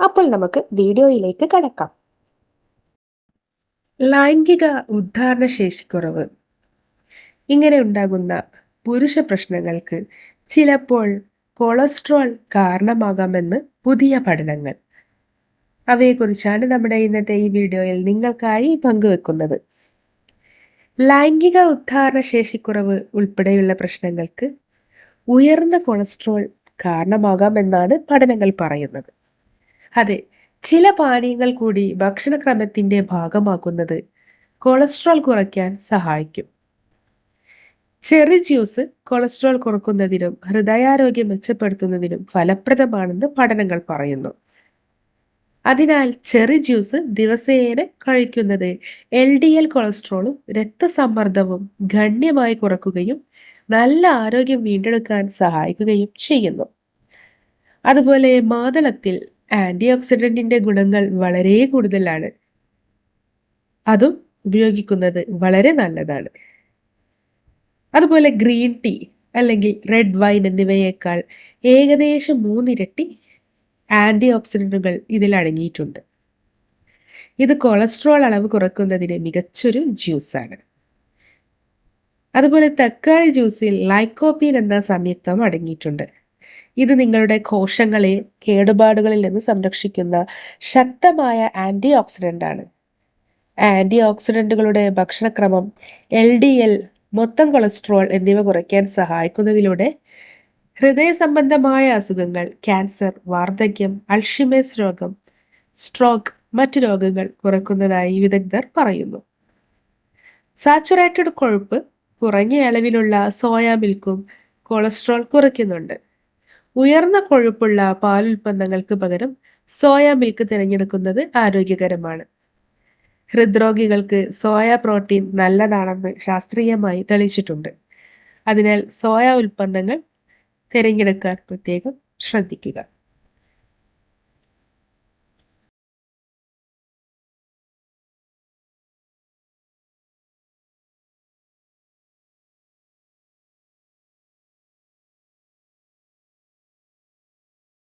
അപ്പോൾ നമുക്ക് വീഡിയോയിലേക്ക് കടക്കാം. ലൈംഗിക ഉദ്ധാരണ ശേഷിക്കുറവ്. ഇങ്ങനെ ഉണ്ടാകുന്ന പുരുഷ പ്രശ്നങ്ങൾക്ക് ചിലപ്പോൾ കൊളസ്ട്രോൾ കാരണമാകാമെന്ന് പുതിയ പഠനങ്ങൾ. അവയെക്കുറിച്ചാണ് നമ്മുടെ ഇന്നത്തെ ഈ വീഡിയോയിൽ നിങ്ങൾക്കായി പങ്കുവെക്കുന്നത്. ലൈംഗിക ഉദ്ധാരണ ശേഷിക്കുറവ് ഉൾപ്പെടെയുള്ള പ്രശ്നങ്ങൾക്ക് ഉയർന്ന കൊളസ്ട്രോൾ കാരണമാകാമെന്നാണ് പഠനങ്ങൾ പറയുന്നത്. അതെ ചില പാനീയങ്ങൾ കൂടി ഭക്ഷണക്രമത്തിന്റെ ഭാഗമാക്കുന്നത് കൊളസ്ട്രോൾ കുറയ്ക്കാൻ സഹായിക്കും. ചെറി ജ്യൂസ് കൊളസ്ട്രോൾ കുറക്കുന്നതിനും ഹൃദയാരോഗ്യം മെച്ചപ്പെടുത്തുന്നതിനും ഫലപ്രദമാണെന്ന് പഠനങ്ങൾ പറയുന്നു. അതിനാൽ ചെറി ജ്യൂസ് ദിവസേന കഴിക്കുന്നത് എൽ ഡി എൽ കൊളസ്ട്രോളും രക്തസമ്മർദ്ദവും ഗണ്യമായി കുറക്കുകയും നല്ല ആരോഗ്യം വീണ്ടെടുക്കാൻ സഹായിക്കുകയും ചെയ്യുന്നു. അതുപോലെ മാതളത്തിൽ ആന്റി ഓക്സിഡന്റിന്റെ ഗുണങ്ങൾ വളരെ കൂടുതലാണ്. അതും ഉപയോഗിക്കുന്നത് വളരെ നല്ലതാണ്. അതുപോലെ ഗ്രീൻ ടീ അല്ലെങ്കിൽ റെഡ് വൈൻ എന്നിവയേക്കാൾ ഏകദേശം മൂന്നിരട്ടി ആന്റി ഓക്സിഡന്റുകൾ ഇതിൽ അടങ്ങിയിട്ടുണ്ട്. ഇത് കൊളസ്ട്രോൾ അളവ് കുറയ്ക്കുന്നതിന് മികച്ചൊരു ജ്യൂസാണ്. അതുപോലെ തക്കാളി ജ്യൂസിൽ ലൈക്കോപ്പീൻ എന്ന സംയുക്തം അടങ്ങിയിട്ടുണ്ട്. ഇത് നിങ്ങളുടെ കോശങ്ങളെ കേടുപാടുകളിൽ നിന്ന് സംരക്ഷിക്കുന്ന ശക്തമായ ആന്റി ഓക്സിഡന്റ് ആണ്. ആന്റി ഓക്സിഡന്റുകളുടെ ഭക്ഷണക്രമം എൽ ഡി എൽ മൊത്തം കൊളസ്ട്രോൾ എന്നിവ കുറയ്ക്കാൻ സഹായിക്കുന്നതിലൂടെ ഹൃദയ സംബന്ധമായ അസുഖങ്ങൾ ക്യാൻസർ വാർദ്ധക്യം അൾഷിമേസ് രോഗം സ്ട്രോക്ക് മറ്റ് രോഗങ്ങൾ കുറയ്ക്കുന്നതായി വിദഗ്ധർ പറയുന്നു. സാച്ചുറേറ്റഡ് കൊഴുപ്പ് കുറഞ്ഞ അളവിലുള്ള സോയാ മിൽക്കും കൊളസ്ട്രോൾ കുറയ്ക്കുന്നുണ്ട്. ഉയർന്ന കൊഴുപ്പുള്ള പാലുൽപ്പന്നങ്ങൾക്ക് പകരം സോയ മിൽക്ക് തിരഞ്ഞെടുക്കുന്നത് ആരോഗ്യകരമാണ്. ഹൃദ്രോഗികൾക്ക് സോയ പ്രോട്ടീൻ നല്ലതാണെന്ന് ശാസ്ത്രീയമായി തെളിയിച്ചിട്ടുണ്ട്. അതിനാൽ സോയ ഉൽപ്പന്നങ്ങൾ തിരഞ്ഞെടുക്കാൻ പ്രത്യേകം ശ്രദ്ധിക്കുക.